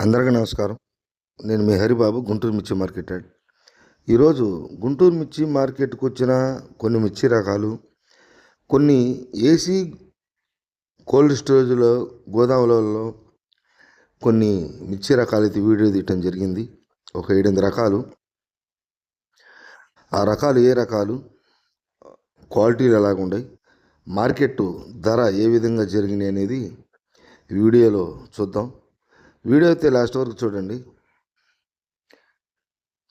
అందరికీ నమస్కారం. నేను మీ హరిబాబు గుంటూరు మిర్చి మార్కెట్ యాడ్. ఈరోజు గుంటూరు మిర్చి మార్కెట్కు వచ్చిన కొన్ని మిర్చి రకాలు కొన్ని ఏసీ కోల్డ్ స్టోరేజ్లో గోదాములలో కొన్ని మిర్చి రకాలు అయితే వీడియో తీయటం జరిగింది. ఒక ఏడెనిమిది రకాలు. ఆ రకాలు ఏ రకాలు? క్వాలిటీలు ఎలాగుండయి మార్కెట్ ధర ఏ విధంగా జరిగినాయి అనేది వీడియోలో చూద్దాం. వీడియో అయితే లాస్ట్ వరకు చూడండి.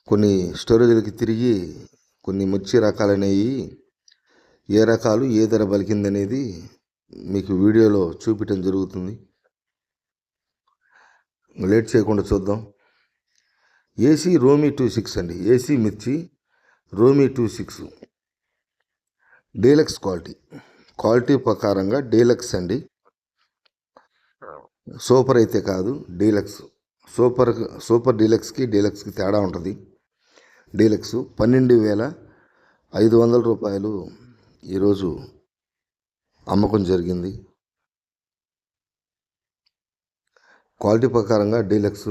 కొన్ని స్టోరేజ్లకి తిరిగి కొన్ని మిర్చి రకాలు అనేవి ఏ రకాలు ఏ ధర పలికిందనేది మీకు వీడియోలో చూపించడం జరుగుతుంది. లేట్ చేయకుండా చూద్దాం. ఏసీ రోమీ టూ సిక్స్ అండి. ఏసీ మిర్చి రోమీ two six. Deluxe quality. Quality ప్రకారంగా డీలక్స్ అండి. సూపర్ అయితే కాదు డీలక్స్. సూపర్ సూపర్ డీలక్స్కి డీలక్స్కి తేడా ఉంటుంది. డీలక్స్ పన్నెండు వేల ఐదు వందల రూపాయలు ఈరోజు అమ్మకం జరిగింది. క్వాలిటీ ప్రకారంగా డీలక్స్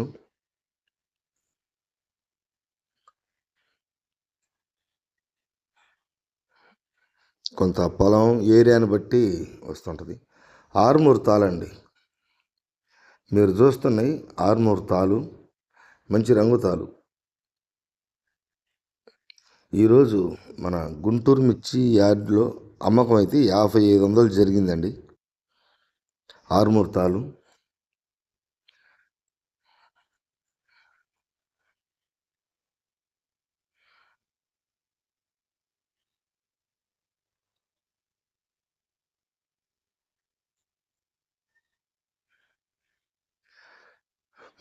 కొంత పొలం ఏరియాని బట్టి వస్తుంటుంది. ఆరుమూరు తాళండి. మీరు చూస్తున్నాయి ఆర్మూర్ తాలు మంచి రంగు తాలు. ఈరోజు మన గుంటూరు మిర్చి యార్డ్లో అమ్మకం అయితే యాభై ఐదు వందలు జరిగిందండి. ఆర్మూర్ తాలు.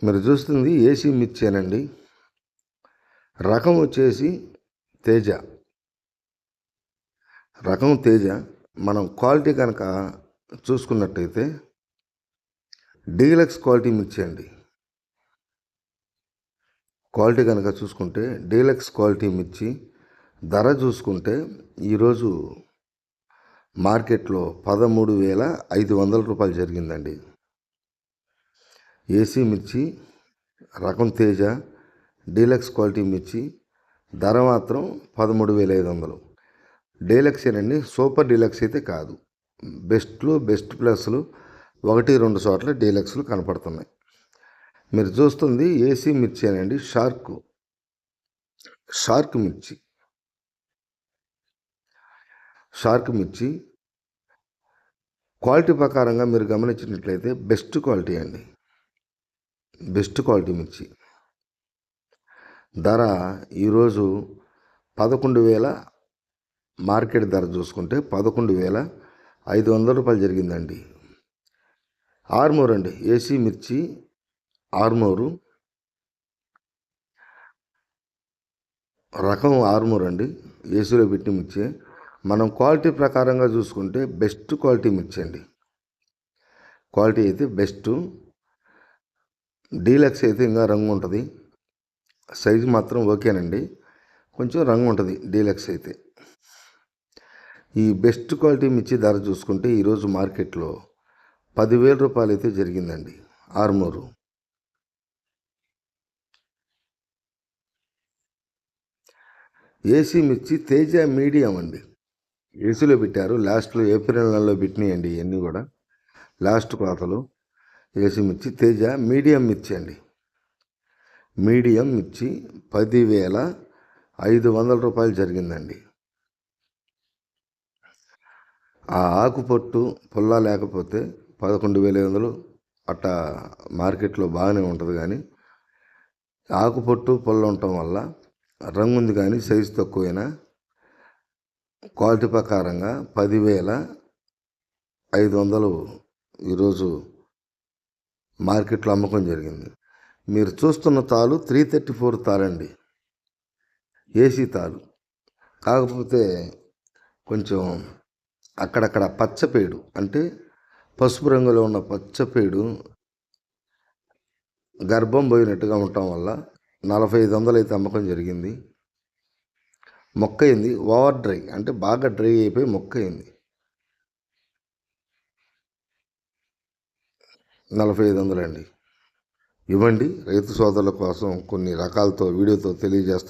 మీరు చూస్తుంది ఏసీ మిర్చేనండి. రకం వచ్చేసి తేజ. రకం తేజ. మనం క్వాలిటీ కనుక చూసుకున్నట్టయితే డీలక్స్ క్వాలిటీ మిర్చి అండి. క్వాలిటీ కనుక చూసుకుంటే డీలక్స్ క్వాలిటీ మిర్చి ధర చూసుకుంటే ఈరోజు మార్కెట్లో పదమూడు వేల ఐదు వందల రూపాయలు జరిగిందండి. ఏసీ మిర్చి రకం తేజ డీలక్స్ క్వాలిటీ మిర్చి ధర మాత్రం పదమూడు వేల ఐదు వందలు. డీలక్స్ ఏనండి సూపర్ డీలక్స్ అయితే కాదు. బెస్ట్లు బెస్ట్ ప్లస్లు ఒకటి రెండు చోట్ల డీలక్స్లు కనపడుతున్నాయి. మీరు చూస్తుంది ఏసీ మిర్చి అనండి షార్క్. షార్క్ మిర్చి. షార్క్ మిర్చి. క్వాలిటీ ప్రకారంగా మీరు గమనించినట్లయితే బెస్ట్ క్వాలిటీ అండి. బెస్ట్ క్వాలిటీ మిర్చి. ధర ఈరోజు పదకొండు వేల మార్కెట్ ధర చూసుకుంటే పదకొండు వేల ఐదు వందల రూపాయలు జరిగిందండి. ఆర్మూర్ అండి ఏసీ మిర్చి ఆర్మోరు. రకం ఆర్మూర్ అండి ఏసీలో పెట్టి మిర్చి. మనం క్వాలిటీ ప్రకారంగా చూసుకుంటే బెస్ట్ క్వాలిటీ మిర్చి అండి క్వాలిటీ అయితే బెస్ట్. డీలక్స్ అయితే ఇంకా రంగు ఉంటుంది. సైజు మాత్రం ఓకేనండి. కొంచెం రంగు ఉంటుంది డీలక్స్ అయితే. ఈ బెస్ట్ క్వాలిటీ మిర్చి ధర చూసుకుంటే ఈరోజు మార్కెట్లో పదివేల రూపాయలు అయితే జరిగిందండి. ఆర్మూరు. ఏసీ మిర్చి తేజ మీడియం అండి. ఏసీలో పెట్టారు. లాస్ట్లో ఏప్రిల్ నెలలో పెట్టినాయండి ఇవన్నీ కూడా. లాస్ట్ కోతలు మిర్చి తేజ మీడియం మిర్చి అండి మీడియం మిర్చి పదివేల ఐదు వందల రూపాయలు జరిగిందండి. ఆ ఆకుపట్టు పుల్ల లేకపోతే పదకొండు వేల ఐదు వందలు అట్టా మార్కెట్లో బాగానే ఉంటుంది కానీ ఆకుపట్టు పుల్ల ఉండటం వల్ల రంగు ఉంది కానీ సైజు తక్కువైనా క్వాలిటీ ప్రకారంగా పదివేల ఐదు వందలు ఈరోజు మార్కెట్లో అమ్మకం జరిగింది. మీరు చూస్తున్న తాలు త్రీ థర్టీ ఫోర్ తాళండి ఏసీ తాలు. కాకపోతే కొంచెం అక్కడక్కడ పచ్చపేడు అంటే పసుపు రంగులో ఉన్న పచ్చపేడు గర్భం పోయినట్టుగా ఉండటం వల్ల నలభై ఐదు వందలు అయితే అమ్మకం జరిగింది. మొక్క అయింది ఓవర్ డ్రై అంటే బాగా డ్రై అయిపోయి మొక్క అయింది నలభై ఐదు వందలండి. ఇవ్వండి. రైతు సోదరుల కోసం కొన్ని రకాలతో వీడియోతో తెలియజేస్తాను